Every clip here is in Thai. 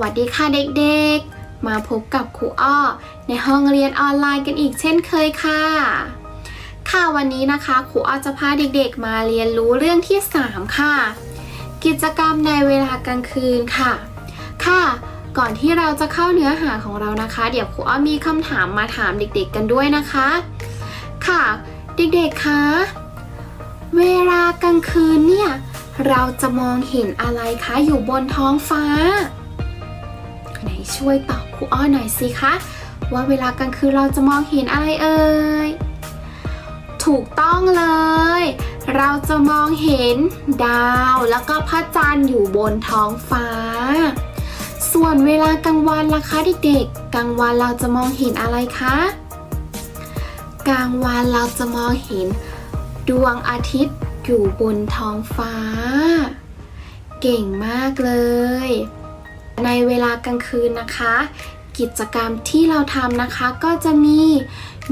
วัสดีค่ะเด็กๆ มาพบกับครูอ้อ ในห้องเรียนออนไลน์กันอีกเช่นเคยค่ะ ค่ะวันนี้นะคะครูอ้อจะพาเด็กๆ มาเรียนรู้เรื่องที่ 3 ค่ะ กิจกรรมในเวลากลางคืนค่ะ ค่ะ ก่อนที่เราจะเข้าเนื้อหาของเรานะคะ เดี๋ยวครูอ้อมีคำถามมาถามเด็กๆ กันด้วยนะคะ ค่ะ เด็กๆ คะเวลากลางคืนเนี่ยเราจะมองเห็นอะไรคะอยู่บนท้องฟ้า ช่วยตอบครูอ้อหน่อยสิคะ ว่าเวลากลางคืนเราจะมองเห็นอะไรเอ่ย ถูกต้องเลย เราจะมองเห็นดาวแล้วก็พระจันทร์อยู่บนท้องฟ้า ส่วนเวลากลางวันล่ะคะเด็กๆ กลางวันเราจะมองเห็นอะไรคะ กลางวันเราจะมองเห็น ดวงอาทิตย์อยู่บนท้องฟ้า เก่งมากเลย ในเวลากลางคืนนะคะ กิจกรรมที่เราทำนะคะก็จะมี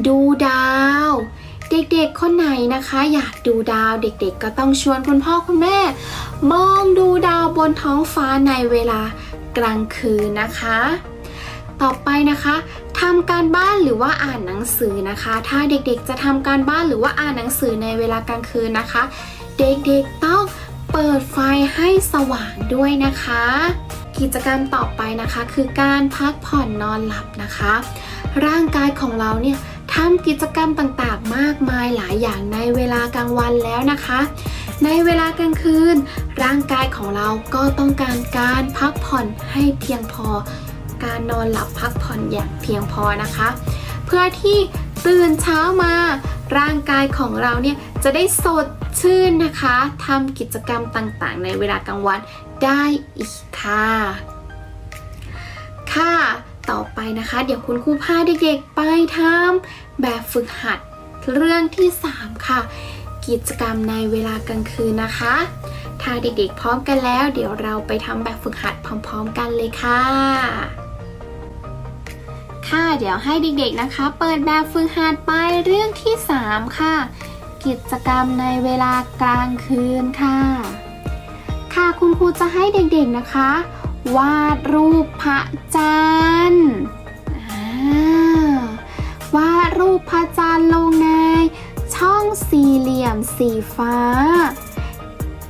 ดูดาว เด็กๆคนไหนนะคะ อยากดูดาวเด็กๆ ก็ต้องชวนคุณพ่อคุณแม่ มองดูดาวบนท้องฟ้าในเวลากลางคืนนะคะ ต่อไปนะคะทำการบ้านหรือว่าอ่านหนังสือนะคะ ถ้าเด็กๆจะทำการบ้านหรือว่าอ่านหนังสือในเวลากลางคืนนะคะ เด็กๆต้องเปิดไฟให้สว่างด้วยนะคะ กิจกรรมต่อไปนะคะ คือการพักผ่อนนอนหลับนะคะ ร่างกายของเราเนี่ยทำกิจกรรมต่างๆ มากมายหลายอย่างในเวลากลางวันแล้วนะคะ ในเวลากลางคืน ร่างกายของเราก็ต้องการการพักผ่อนให้เพียงพอ การนอนหลับพักผ่อนอย่างเพียงพอนะคะ เพื่อที่ตื่นเช้ามา ร่างกายของเราเนี่ยจะได้สด ชื่นนะคะทำกิจกรรมต่างๆ ในเวลากลางวันได้อีกค่ะ ค่ะ ต่อไปนะคะ เดี๋ยวคุณครูพาเด็กๆไปทำแบบฝึกหัดเรื่องที่ 3 ค่ะ กิจกรรมในเวลากลางคืนนะคะ ถ้าเด็กๆพร้อมกันแล้ว เดี๋ยวเราไปทำแบบฝึกหัดพร้อม ๆ กันเลยค่ะค่ะเดี๋ยวให้เด็กๆนะคะ เปิดแบบฝึกหัดไปเรื่องที่ 3 ค่ะ กิจกรรมในเวลากลางคืนค่ะ ค่ะคุณครูจะให้เด็กๆนะคะ วาดรูปพระจันทร์วาดรูปพระจันทร์ลงในช่องสี่เหลี่ยมสีฟ้า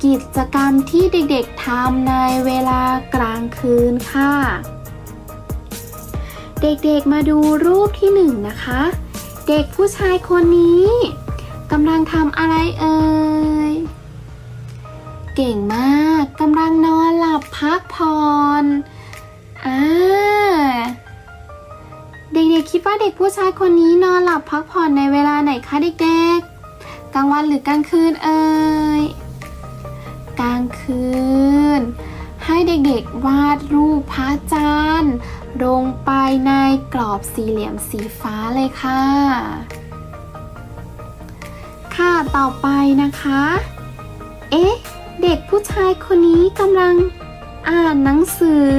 กิจกรรมที่เด็กๆทำในเวลากลางคืนค่ะ เด็กๆมาดูรูปที่หนึ่งนะคะ เด็กผู้ชายคนนี้ กำลังทำอะไรเอ่ย เก่งมากกำลังนอนหลับพักผ่อนอ่าเด็กๆคิดว่าเด็กผู้ชายคนนี้นอนหลับพักผ่อนในเวลาไหนคะเด็กๆ กลางวันหรือกลางคืนเอ่ย กลางคืน ให้เด็กๆวาดรูปพระจันทร์ลงไปในกรอบสี่เหลี่ยมสีฟ้าเลยค่ะ ค่ะต่อไปนะคะ เอ๊ะ เด็กผู้ชายคนนี้กำลังอ่านหนังสือ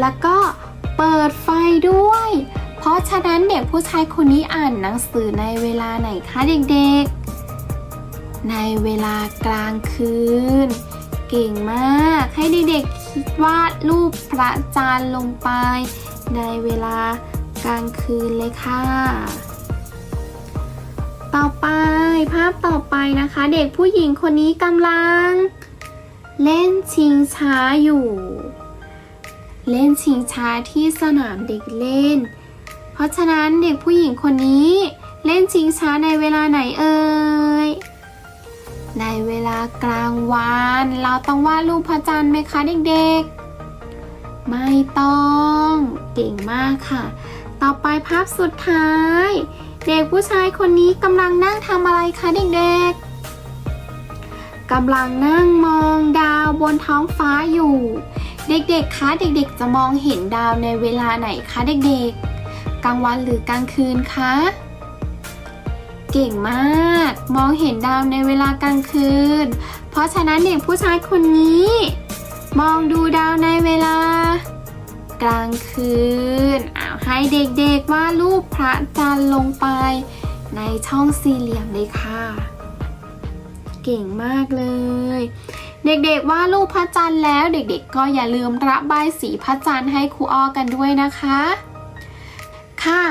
แล้วก็เปิดไฟด้วย เพราะฉะนั้นเด็กผู้ชายคนนี้อ่านหนังสือในเวลาไหนคะเด็กๆ ในเวลากลางคืน เก่งมาก ให้เด็กๆคิดวาดรูปพระจันทร์ลงไป ในเวลากลางคืนเลยค่ะ ต่อไปภาพต่อไปนะคะ เด็กผู้หญิงคนนี้กำลัง เล่นชิงช้าอยู่ เล่นชิงช้าที่สนามเด็กเล่น เพราะฉะนั้นเด็กผู้หญิงคนนี้เล่นชิงช้าในเวลาไหนเอ่ยในเวลากลางวันเราต้องวาดรูปพระจันทร์ไหมคะเด็กๆ ไม่ต้อง เก่งมากค่ะ ต่อไปภาพสุดท้าย เด็กผู้ชายคนนี้กำลังนั่งทำอะไรคะเด็กๆกำลังนั่งมองดาวบนท้องฟ้าอยู่ เด็กๆ คะเด็กๆ จะมองเห็นดาวในเวลาไหนคะเด็กๆ กลางวันหรือกลางคืนคะ เก่งมาก มองเห็นดาวในเวลากลางคืน เพราะฉะนั้นเด็กผู้ชายคนนี้ มองดูดาวในเวลากลางคืน ให้เด็กๆวาดรูปพระจันทร์ลงไป ในช่องสี่เหลี่ยมเลยค่ะ เก่งมากเลย เด็กๆวาดรูปพระจันทร์แล้ว เด็กๆ ก็อย่าลืมระบายสีพระจันทร์ให้ครูอ้อกันด้วยนะคะ ค่ะ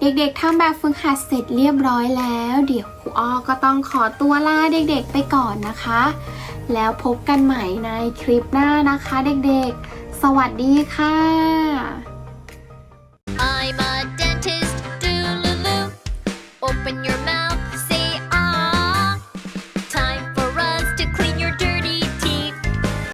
เด็กๆทำแบบฝึกหัดเสร็จเรียบร้อยแล้ว เดี๋ยวครูอ้อก็ต้องขอตัวลาเด็กๆไปก่อนนะคะ แล้วพบกันใหม่ในคลิปหน้านะคะเด็กๆ สวัสดีค่ะ